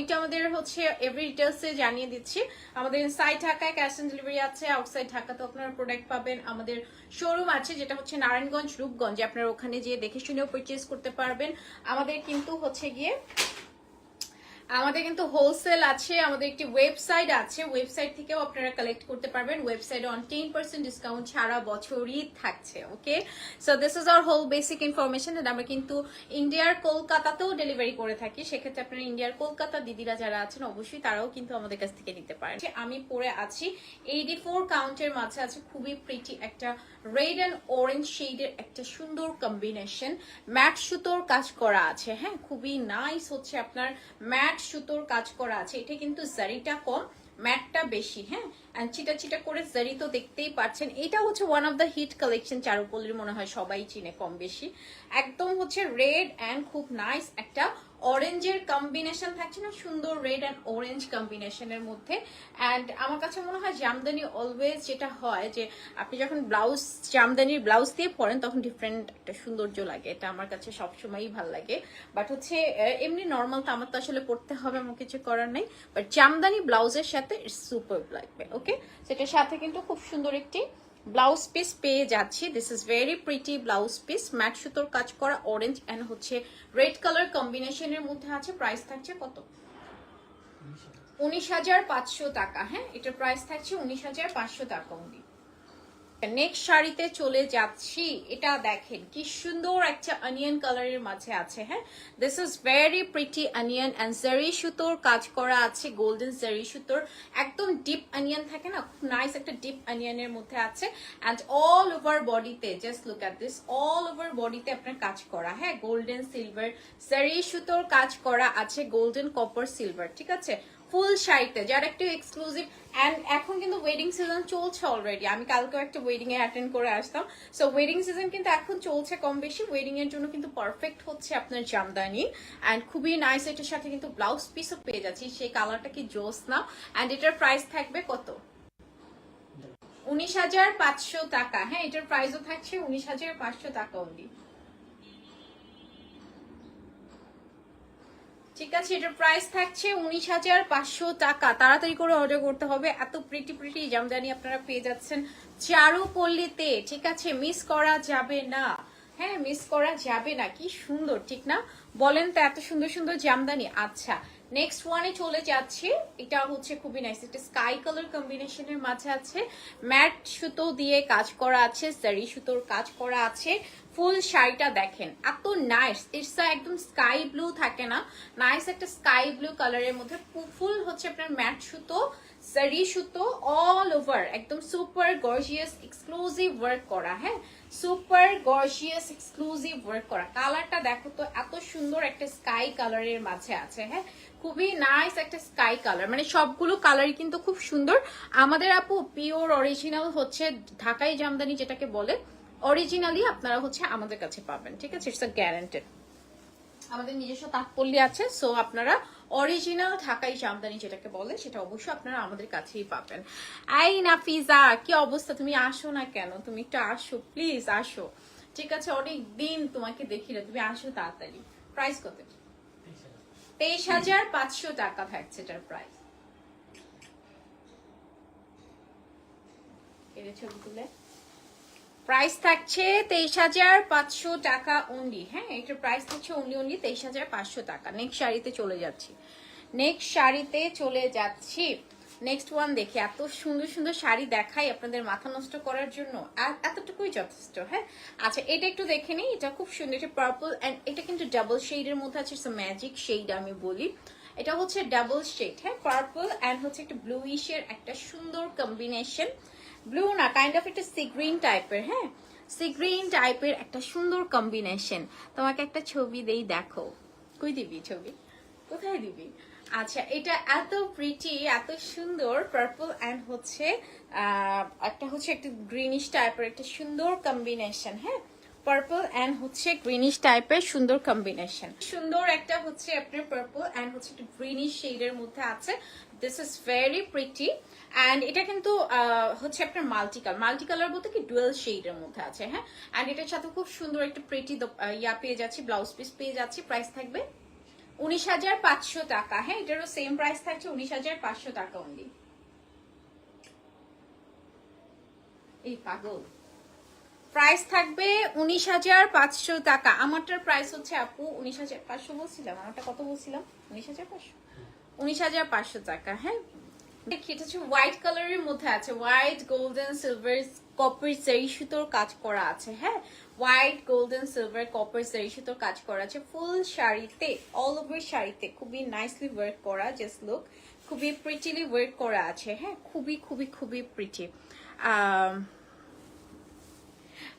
এটা আমাদের হচ্ছে এভরি ডিটেলসে জানিয়ে দিচ্ছি। আমাদের সাইড ঢাকায় ক্যাশ অন ডেলিভারি আছে আউটসাইড ঢাকাতে আপনারা প্রোডাক্ট পাবেন। আমাদের শোরুম আছে, যেটা হচ্ছে নারায়ণগঞ্জ, রূপগঞ্জে। আপনারা ওখানে যেয়ে দেখে শুনেও পারচেজ করতে পারবেন। আমাদের কিন্তু হচ্ছে গিয়ে আমাদের কিন্তু হোলসেল আছে, আমাদের একটি ওয়েবসাইট আছে ওয়েবসাইট থেকেও আপনারা কালেক্ট করতে পারবেন। ওয়েবসাইটে অন টেন পার্সেন্ট ডিসকাউন্ট সারা বছরই থাকছে okay so this is our whole basic information আমরা কিন্তু ইন্ডিয়ার কলকাতাতেও ডেলিভারি করে থাকি। সেক্ষেত্রে আপনারা ইন্ডিয়ার কলকাতা দিদিরা যারা আছেন, অবশ্যই তারাও কিন্তু আমাদের কাছ থেকে নিতে পারেন। আমি পরে আছি। এইটি ফোর কাউন্টের মাঝে আছে খুবই প্রিটি একটা রেড অ্যান্ড অরেঞ্জ শেডের একটা সুন্দর কম্বিনেশন ম্যাট সুতোর কাজ করা আছে হ্যাঁ? খুবই নাইস হচ্ছে আপনার ম্যাট সুতোর কাজ করা আছে। এটা কিন্তু জারিটা কম, ম্যাটটা বেশি হ্যাঁ? অ্যান্ড চিটা চিটা করে জারি তো দেখতেই পাচ্ছেন। এটা হচ্ছে one of the hit collection চারুপল্লির মনে হয় সবাই চিনে কম বেশি। একদম হচ্ছে রেড অ্যান্ড খুব নাইস একটা অরেঞ্জের কম্বিনেশন থাকছে না, সুন্দর রেড অ্যান্ড অরেঞ্জ কম্বিনেশনের মধ্যে। অ্যান্ড আমার কাছে মনে হয় জামদানি অলওয়েজ যেটা হয় যে, আপনি যখন ব্লাউজ জামদানির ব্লাউজ দিয়ে পরেন, তখন ডিফারেন্ট একটা সৌন্দর্য লাগে। এটা আমার কাছে সবসময়ই ভালো লাগে। বাট হচ্ছে এমনি নর্মাল তো আমার তো আসলে পড়তে হবে আমার কিছু করার নেই। বাট জামদানি ব্লাউজের সাথে সুপার লাগবে ওকে সেটার সাথে কিন্তু খুব সুন্দর একটি ব্লাউজ পিস পেয়ে যাচ্ছি। This is very pretty blouse piece. Matt সুতোর কাজ করা অরেঞ্জ অ্যান্ড হচ্ছে রেড কালার কম্বিনেশনের মধ্যে আছে। প্রাইস থাকছে কত? উনিশ হাজার পাঁচশো টাকা হ্যাঁ? এটার প্রাইস থাকছে উনিশ হাজার পাঁচশো টাকা উনি নেক্সট শাড়িতে চলে যাচ্ছি। এটা দেখেন, কি সুন্দর একটা অনিয়ন কালারের মাঝে আছে হ্যাঁ? This is very pretty onion and zari সুতোর কাজ করা আছে গোল্ডেন জারি সুতোর। একদম ডিপ অনিয়ন থাকে না, খুব নাইস একটা ডিপ অনিয়নের মধ্যে আছে। অ্যান্ড অল ওভার বডিতে just look at this all over বডিতে আপনার কাজ করা হ্যাঁ? গোল্ডেন সিলভার জারি সুতোর কাজ করা আছে গোল্ডেন কপার সিলভার ঠিক আছে? ফুল শাড়িতে যার একটু এক্সক্লুসিভ অ্যান্ড এখন কিন্তু ওয়েডিং সিজন চলছে অলরেডি আমি কালকেও একটা ওয়েডিং এ অ্যাটেন্ড করে আসতাম। সো ওয়েডিং সিজন কিন্তু এখন চলছে কম বেশি। ওয়েডিং এর জন্য কিন্তু পারফেক্ট হচ্ছে আপনার জামদানি। অ্যান্ড খুবই নাইস এটার সাথে কিন্তু ব্লাউজ পিসও পেয়ে যাচ্ছি। সেই কালারটা কি জোস না। অ্যান্ড এটার প্রাইস থাকবে কত? উনিশ হাজার পাঁচশো টাকা। হ্যাঁ এটার প্রাইসও থাকছে উনিশ হাজার পাঁচশো টাকা অনলি ঠিক আছে, এটার প্রাইস থাকছে উনিশ হাজার পাঁচশো টাকা। তাড়াতাড়ি করে অর্ডার করতে হবে। এত প্রিটি প্রিটি জামদানি আপনারা পেয়ে যাচ্ছেন চারু পল্লীতে ঠিক আছে মিস করা যাবে না। হ্যাঁ মিস করা যাবে না। কি সুন্দর, ঠিক না? বলেন তো এত সুন্দর সুন্দর জামদানি। আচ্ছা নেক্সট ওয়ানে চলে যাচ্ছি। এটা হচ্ছে খুবই নাইস একটা স্কাই কালার কম্বিনেশনের মাঝে আছে। ম্যাট সুতো দিয়ে কাজ করা আছে সারি সুতোর কাজ করা আছে। ফুল শাড়িটা দেখেন, এত নাইস ইটস একদম স্কাই ব্লু থাকে না। নাইস একটা স্কাই ব্লু কালারের মধ্যে ফুল হচ্ছে আপনার ম্যাট সুতো সারি সুতো অল ওভার একদম সুপার গর্জিয়াস এক্সক্লুসিভ ওয়ার্ক করা হ্যাঁ? সুপার গর্জিয়াস এক্সক্লুসিভ ওয়ার্ক করা। কালারটা দেখো তো, এত সুন্দর একটা স্কাই কালারের মাঝে আছে হ্যাঁ? খুবই নাইস একটা স্কাই কালার মানে সবগুলো কালারই কিন্তু খুব সুন্দর। আমাদের আপু পিওর অরিজিনাল হচ্ছে ঢাকাই জামদানি যেটাকে বলে। অরিজিনালি আপনারা হচ্ছে আমাদের কাছে পাবেন, ঠিক আছে? ইটস আ গ্যারান্টেড আমাদের নিজস্ব তাৎপল্য আছে সো আপনারা অরিজিনাল ঢাকাই জামদানি যেটাকে বলে, সেটা অবশ্যই আপনারা আমাদের কাছেই পাবেন। আই না নাফিজা, কি অবস্থা? তুমি আসো না কেন? তুমি একটু আসো প্লিজ আসো। ঠিক আছে অনেক দিন তোমাকে দেখি না। তুমি আসো তাড়াতাড়ি। প্রাইস কত? তেইশ হাজার পাঁচশো টাকা থাকছে প্রাইস প্রাইস থাকছে তেইশ হাজার পাঁচশো টাকা অনলি হ্যাঁ এটার প্রাইস থাকছে অনলি অনলি তেইশ হাজার পাঁচশো টাকা। নেক্সট শাড়িতে চলে যাচ্ছি। নেক্সট শাড়িতে চলে যাচ্ছি। নেক্সট ওয়ান দেখি, এত সুন্দর সুন্দর শাড়ি দেখাই আপনাদের মাথা নষ্ট করার জন্য। আর এতটুকুই যথেষ্ট হ্যাঁ? আচ্ছা এটা একটু দেখে নিই, এটা খুব সুন্দর, এটা পার্পল অ্যান্ড এটা কিন্তু ডাবল শেডের মধ্যে আছে ম্যাজিক শেড আমি বলি। এটা হচ্ছে ডাবল শেড হ্যাঁ? পার্পল অ্যান্ড হচ্ছে একটা ব্লুইশের একটা সুন্দর কম্বিনেশন ব্লু না কাইন্ড অফ একটা সি গ্রিন টাইপের হ্যাঁ? সি গ্রিন টাইপের একটা সুন্দর কম্বিনেশন তোমাকে একটা ছবি দেই, দেখো। কই দিবি ছবি? কোথায় দিবি? আচ্ছা এটা এত প্রিটি এত সুন্দর পার্পল অ্যান্ড হচ্ছে একটা হচ্ছে একটা গ্রিনিশ টাইপের একটা সুন্দর কম্বিনেশন হ্যাঁ? পার্পল অ্যান্ড হচ্ছে গ্রিনিশ টাইপের সুন্দর কম্বিনেশন সুন্দর একটা হচ্ছে আপনার পার্পল অ্যান্ড হচ্ছে একটা গ্রিনিশ শেডের মধ্যে আছে। This is very pretty and এটা কিন্তু হচ্ছে আপনার মাল্টি কালার মাল্টি কালার বলতে কি ডুয়েল শেডের মধ্যে আছে হ্যাঁ? অ্যান্ড এটার সাথে খুব সুন্দর একটা প্রিটি ইয়া পেয়ে যাচ্ছি ব্লাউজ পিস পেয়ে যাচ্ছি প্রাইস থাকবে উনিশ হাজার পাঁচশো টাকা। হ্যাঁ এটারও সেম প্রাইস থাকছে উনিশ হাজার পাঁচশো টাকা অনলি এই পাগল। প্রাইস থাকবে উনিশ হাজার পাঁচশো টাকা। আমারটার প্রাইস হচ্ছে আপু উনিশ হাজার পাঁচশো বলছিলাম। আমারটা কত বলছিলাম? উনিশ হাজার পাঁচশো। উনিশ হাজার পাঁচশো টাকা হ্যাঁ? এটা হোয়াইট কালারের মধ্যে আছে। হোয়াইট গোল্ডেন সিলভার কপার সুতোর কাজ করা আছে হ্যাঁ? হোয়াইট গোল্ডেন সিলভার কপার সুতোর কাজ করা আছে। ফুল শাড়িতে অল শাড়িতে খুবই নাইসলি ওয়ার্ক করা জাস্ট লুক খুবই প্রিটিলি ওয়ার্ক করা আছে হ্যাঁ? খুবই খুবই খুবই প্রিটি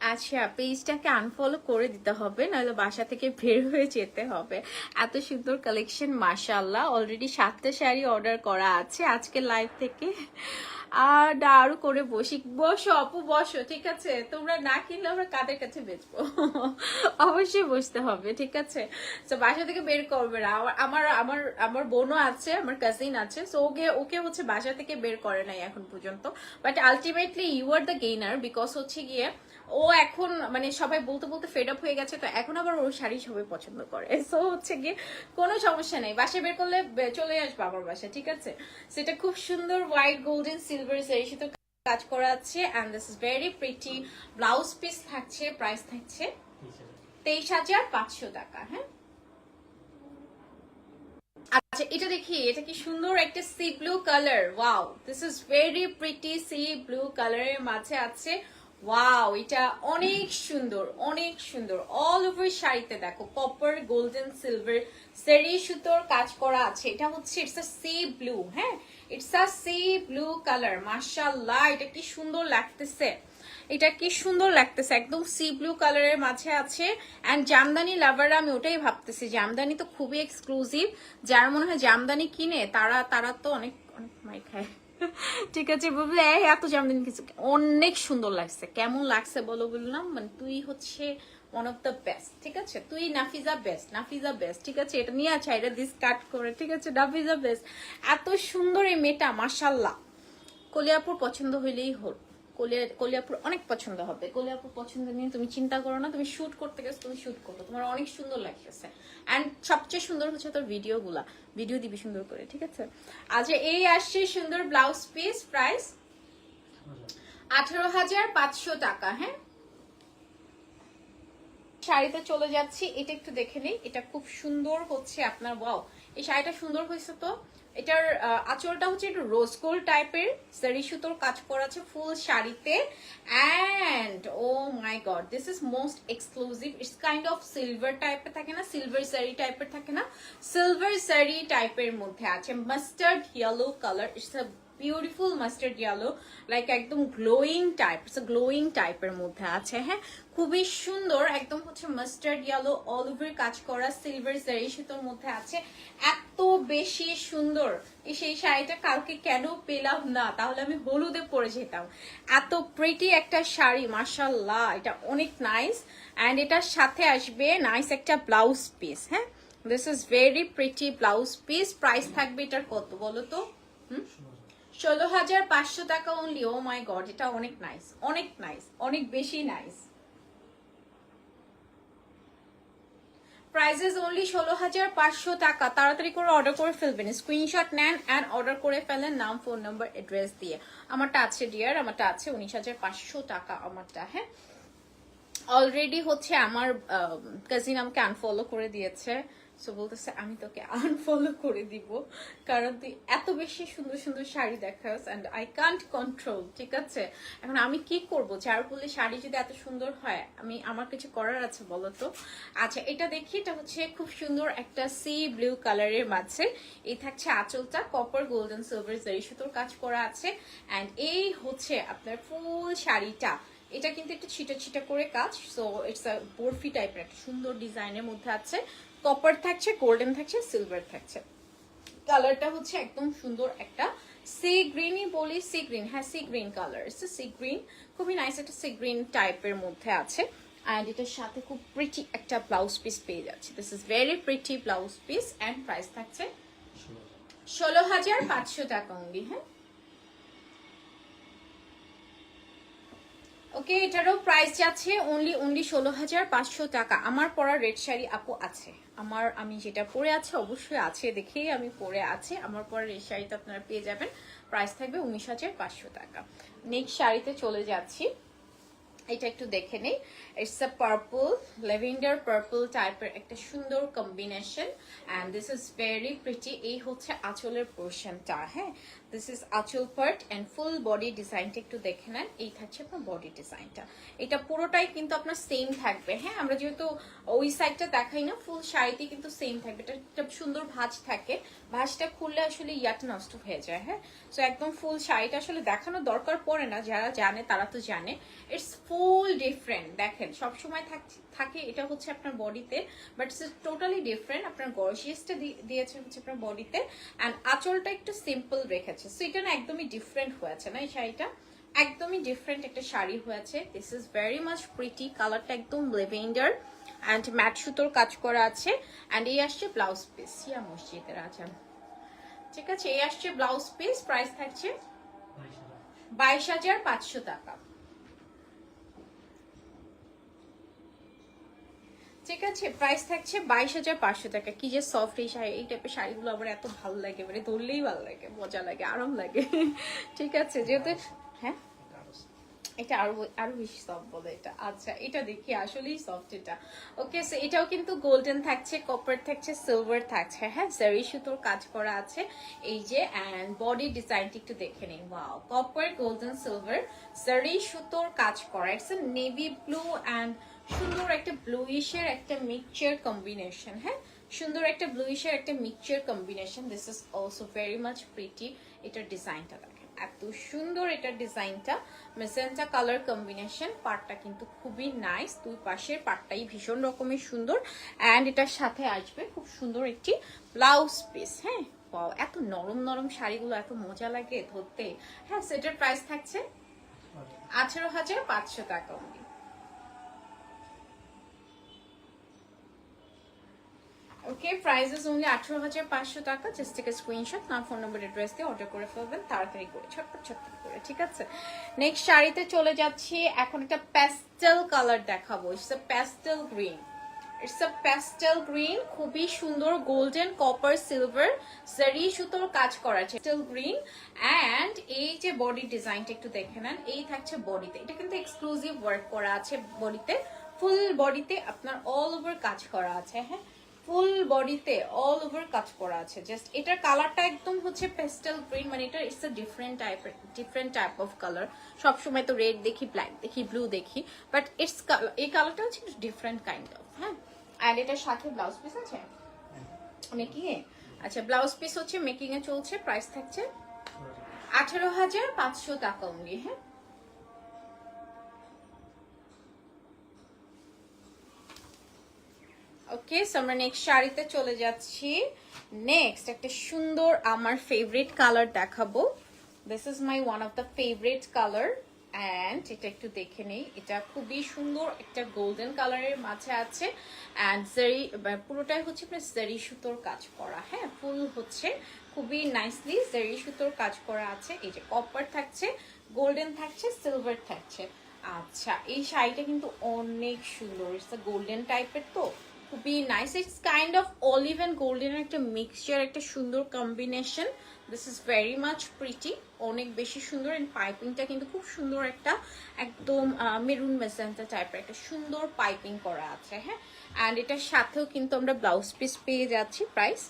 আচ্ছা পেজটাকে আনফলো করে দিতে হবে, নাহলে বাসা থেকে বের হয়ে যেতে হবে। এত সুন্দর কালেকশন মাশাল্লাহ অলরেডি সাতটা শাড়ি অর্ডার করা আছে আজকে লাইভ থেকে। আর আরও করে বসি। বসো অপু বসো, ঠিক আছে? তোমরা না কিনলে আমরা কাদের কাছে বেচবো? অবশ্যই বসতে হবে, ঠিক আছে? তো বাসা থেকে বের করবে না। আমার- আমার আমার আমার বোনও আছে, আমার কাজিন আছে সো ওকে ওকে হচ্ছে বাসা থেকে বের করে নাই এখন পর্যন্ত। But ultimately you are the gainer because হচ্ছে গিয়ে ও এখন মানে সবাই বলতে বলতে ফেড আপ হয়ে গেছে, তো এখন আবার ওর শাড়ি সবাই পছন্দ করে। সো হচ্ছে গিয়ে কোনো সমস্যা নেই। বাসায় বের করলে চলে আসবে আমার বাসায়, ঠিক আছে? সেটা খুব সুন্দর হোয়াইট গোল্ডেন সিলভার সেই সাথে কাজ করা আছে and this is very pretty blouse piece থাকছে প্রাইস থাকছে তেইশ হাজার পাঁচশো টাকা হ্যাঁ? আচ্ছা এটা দেখি, এটা কি সুন্দর একটা sea blue colour wow this is very pretty sea blue কালারের মাঝে আছে। ওয়াও এটা অনেক সুন্দর অনেক সুন্দর। অল ওভার শাড়িতে দেখো কপার গোল্ডেন সিলভার সেরি সুতোর কাজ করা আছে। এটা হচ্ছে ইটস আ সি ব্লু হ্যাঁ? It's a sea blue colour মাশাআল্লাহ, এটা কি সুন্দর লাগতেছে। এটা কি সুন্দর লাগতেছে, একদম সি ব্লু কালারের মাঝে আছে। অ্যান্ড জামদানি লাভাররা আমি ওটাই ভাবতেছি, জামদানি তো খুবই এক্সক্লুসিভ যার মনে হয় জামদানি কিনে, তারা তারা তো অনেক অনেক মাই খায়। ঠিক আছে বলবে এত জামদানি কিছু অনেক সুন্দর লাগছে। কেমন লাগছে বলো বললাম মানে তুই হচ্ছে ওয়ান অফ দ্য বেস্ট ঠিক আছে? তুই নাফিজা বেস্ট নাফিজা বেস্ট ঠিক আছে? এটা নিয়ে আছে এটা দিস কাট করে, ঠিক আছে? নাফিজা বেস্ট এত সুন্দর এই মেয়েটা মাসাল্লাহ কলিয়াপুর পছন্দ হইলেই হল কলিয়া, কলিয়াপুর অনেক পছন্দ হবে। কলিয়াপুর পছন্দ নিয়ে তুমি চিন্তা করো না, তুমি শুট করতে গেছো, তুমি শুট করো। তোমার অনেক সুন্দর লাগতেছে। অ্যান্ড সবচেয়ে সুন্দর হচ্ছে তোর ভিডিওগুলা ভিডিও দিবি সুন্দর করে, ঠিক আছে? আচ্ছা এই আসছে সুন্দর ব্লাউজ পিস প্রাইস আঠারো হাজার পাঁচশো টাকা হ্যাঁ? শাড়িতে চলে যাচ্ছি, এটা একটু দেখে নেই। এটা খুব সুন্দর হচ্ছে আপনার ওয়াও এই শাড়িটা সুন্দর হয়েছে তো? এটার আঁচলটা হচ্ছে একটু রোজ গোল্ড টাইপের সারি সুতোর কাজ করা আছে ফুল শাড়িতে। And oh my god this is most exclusive it's kind of silver টাইপের থাকে না সিলভার সারি টাইপের থাকে না। সিলভার সারি টাইপের মধ্যে আছে mustard yellow colour it's a beautiful mustard yellow like একদম গ্লোয়িং টাইপ গ্লোয়িং টাইপের মধ্যে আছে হ্যাঁ? খুবই সুন্দর, একদম হচ্ছে মাস্টার্ড ইয়েলো অল ওভার কাজ করা সিলভার জারি সুতোর মধ্যে আছে। এত বেশি সুন্দর। সেই শাড়িটা কালকে কেন পেলাম না? তাহলে আমি হলুদে পরে যেতাম। এত প্রিটি একটা শাড়ি মাসাল্লাহ এটা অনেক নাইস অ্যান্ড এটার সাথে আসবে নাইস একটা ব্লাউজ পিস হ্যাঁ? This is very pretty blouse piece price থাকবে এটার কত বলো তো? হুম? ষোলো হাজার পাঁচশো টাকা অনলি ও মাই গড এটা অনেক নাইস অনেক নাইস অনেক বেশি নাইস প্রাইসেস অনলি ষোলো হাজার পাঁচশো টাকা। তাড়াতাড়ি করে অর্ডার করে ফেলবেন। স্ক্রিনশট নেন অ্যান্ড অর্ডার করে ফেলেন নাম ফোন নাম্বার অ্যাড্রেস দিয়ে। আমারটা আছে ডিয়ার আমারটা আছে উনিশ হাজার পাঁচশো টাকা আমারটা হ্যাঁ? অলরেডি হচ্ছে আমার কাজিন আমাকে আনফলো করে দিয়েছে। সো বলতেছে, আমি তোকে আনফলো করে দিব, কারণ তুই এত বেশি সুন্দর সুন্দর শাড়ি দেখাস অ্যান্ড আই কান্ট কন্ট্রোল ঠিক আছে? এখন আমি কি করব? যার বলে শাড়ি যদি এত সুন্দর হয়, আমি, আমার কিছু করার আছে বলো তো? আচ্ছা এটা দেখি, এটা হচ্ছে খুব সুন্দর একটা সি ব্লু কালারের মাঝে। এই থাকছে আঁচলটা কপার গোল্ডেন সিলভার জারি সুতোর কাজ করা আছে। অ্যান্ড এই হচ্ছে আপনার ফুল শাড়িটা। এটা কিন্তু একটু ছিটা ছিটা করে কাজ। সো ইটস আ বরফি টাইপের একটা সুন্দর ডিজাইনের মধ্যে আছে। কপার থাকছে গোল্ডেন থাকছে সিলভার থাকছে। কালারটা হচ্ছে একদম সুন্দর একটা সি গ্রিনই বলি সি গ্রিন হ্যাঁ sea green colour sea green খুবই নাইস একটা সি গ্রিন টাইপের মধ্যে আছে। অ্যান্ড এটার সাথে খুব প্রিটি একটা ব্লাউজ পিস পেয়ে যাচ্ছে। This is very pretty blouse piece and price থাকছে ষোলো হাজার পাঁচশো টাকা অনলি হ্যাঁ? ওকে, এটারও প্রাইস যাচ্ছে অনলি অনলি ষোলো হাজার পাঁচশো টাকা। আমার পরা রেড শাড়ি আপু আছে। আমার, আমি যেটা পরে আছে অবশ্যই আছে দেখেই আমি পরে আছে। আমার পরা রেড শাড়িতে আপনারা পেয়ে যাবেন। প্রাইস থাকবে উনিশ হাজার পাঁচশো টাকা। নেক্সট শাড়িতে চলে যাচ্ছি। এটা একটু দেখে নেই। It's a purple lavender purple টাইপের একটা সুন্দর combination and this is very pretty এই হচ্ছে আঁচলের পোর্শনটা হ্যাঁ? This is aanchal part and full body ডিজাইনটা একটু দেখে নেন। এই থাকছে আপনার বডি ডিজাইনটা এটা পুরোটাই কিন্তু আপনার সেম থাকবে হ্যাঁ? আমরা যেহেতু ওই সাইডটা দেখাই না ফুল শাড়িতে কিন্তু সেম থাকবে। এটা একটা সুন্দর ভাঁজ থাকে। ভাঁজটা খুললে আসলে ইয়াটা নষ্ট হয়ে যায় হ্যাঁ? সো একদম ফুল শাড়িটা আসলে দেখানো দরকার পড়ে না। যারা জানে তারা তো জানে। ইটস ফুল ডিফারেন্ট দেখেন সব সময় থাকে এটা হচ্ছে আপনার বডিতে বাট ইটস টোটালি ডিফারেন্ট আপনার গর্জিয়াসটা দিয়েছে হচ্ছে আপনার বডিতে অ্যান্ড আঁচলটা একটু সিম্পল রেখেছে। সো এটা না একদমই ডিফারেন্ট হয়েছে না এই শাড়িটা? একদমই ডিফারেন্ট একটা শাড়ি হয়েছে। This is very much pretty কালারটা একদম লেভেন্ডার অ্যান্ড ম্যাট সুতোর কাজ করা আছে অ্যান্ড এই আসছে ব্লাউজ পিস ইয়া মসজিদের আজান। ঠিক আছে এই আসছে ব্লাউজ পিস প্রাইস থাকছে বাইশ হাজার পাঁচশো টাকা। ঠিক আছে প্রাইস থাকছে বাইশ হাজার পাঁচশো টাকা। কি যে সফট এই শাড়ি, এই টাইপের শাড়িগুলো আমার এত ভালো লাগে মানে ধরলেই ভালো লাগে, মজা লাগে, আরাম লাগে। ঠিক আছে, যেহেতু হ্যাঁ? এটা আরও আরও বেশি সফট বলে এটা। আচ্ছা এটা দেখি, আসলেই সফট এটা। ওকে এটাও কিন্তু গোল্ডেন থাকছে কপার থাকছে সিলভার থাকছে। হ্যাঁ জারি সুতোর কাজ করা আছে। এই যে অ্যান্ড বডি ডিজাইনটি একটু দেখে নিন ওয়াও কপার গোল্ডেন সিলভার জারি সুতোর কাজ করা। ইটস নেভি ব্লু অ্যান্ড সুন্দর একটা ব্লুইশের একটা মিক্সচার কম্বিনেশন হ্যাঁ? সুন্দর একটা ব্লুইশের একটা mixture combination this is also very much pretty এটার ডিজাইনটা দেখেন। এত সুন্দর এটার ডিজাইনটা মেসেন্টা কালার কম্বিনেশন পার্টটা কিন্তু খুবই নাইস দুই পাশের পার্টটাই ভীষণ রকমের সুন্দর অ্যান্ড এটার সাথে আসবে খুব সুন্দর একটি ব্লাউজ পিস হ্যাঁ? পাও এত নরম নরম শাড়িগুলো, এত মজা লাগে ধরতে। হ্যাঁ সেটার প্রাইস থাকছে আঠারো হাজার পাঁচশো টাকা। ওকে প্রাইস ইজ অনলি আঠারো হাজার পাঁচশো টাকা। জাস্ট থেকে স্ক্রিনশট না ফোন নম্বর অ্যাড্রেস দিয়ে অর্ডার করে ফেলবেন, তাড়াতাড়ি করে, ছটপট ছটপট করে, ঠিক আছে? নেক্সট শাড়িতে চলে যাচ্ছি, এখন একটা প্যাস্টেল কালার দেখাবো। It's a pastel green it's a pastel green খুবই সুন্দর গোল্ডেন কপার সিলভার জারি সুতোর কাজ করা আছে। প্যাস্টেল গ্রিন অ্যান্ড এই যে বডি ডিজাইনটা একটু দেখে নেন, এই থাকছে বডিতে এটা কিন্তু এক্সক্লুসিভ ওয়ার্ক করা আছে বডিতে ফুল বডিতে আপনার অল ওভার কাজ করা আছে হ্যাঁ? ফুল বডিতে অল ওভার কাজ করা আছে। জাস্ট এটার কালারটা একদম হচ্ছে পেস্টেল গ্রিন মানে এটা ইটস আ ডিফারেন্ট টাইপের ডিফারেন্ট টাইপ অফ কালার সবসময় তো রেড দেখি ব্ল্যাক দেখি ব্লু দেখি। বাট ইটস এই কালারটা হচ্ছে ডিফারেন্ট কাইন্ড অফ হ্যাঁ। অ্যান্ড এটার সাথে ব্লাউজ পিস আছে? মেকিং এ? আচ্ছা ব্লাউজ পিস হচ্ছে মেকিং এ চলছে প্রাইস থাকছে আঠারো হাজার। পাঁচশো টাকা অনলি হ্যাঁ। ওকে সো আমরা নেক্সট শাড়িতে চলে যাচ্ছি। নেক্সট একটা সুন্দর আমার ফেভারিট কালার দেখাবো। This is my one of the favourite colour and এটা একটু দেখে নেই। এটা খুবই সুন্দর একটা গোল্ডেন কালারের মাঝে আছে অ্যান্ড জারি পুরোটাই হচ্ছে আপনার জারি সুতোর কাজ করা। হ্যাঁ ফুল হচ্ছে। খুবই নাইসলি জারি সুতোর কাজ করা আছে। এই যে কপার থাকছে গোল্ডেন থাকছে সিলভার থাকছে। আচ্ছা এই শাড়িটা কিন্তু অনেক সুন্দর। গোল্ডেন টাইপের তো। খুবই nice it's kind of olive and golden একটা মিক্সচার একটা সুন্দর combination this is very much pretty অনেক বেশি সুন্দর অ্যান্ড পাইপিংটা কিন্তু খুব সুন্দর একটা একদম মেরুন মেসেন্টা টাইপের একটা সুন্দর পাইপিং করা আছে হ্যাঁ? অ্যান্ড এটার সাথেও কিন্তু আমরা ব্লাউজ পিস পেয়ে যাচ্ছি প্রাইস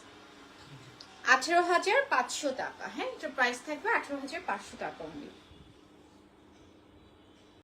আঠেরো হাজার পাঁচশো টাকা হ্যাঁ? এটার প্রাইস থাকবে আঠেরো হাজার পাঁচশো টাকা অনলি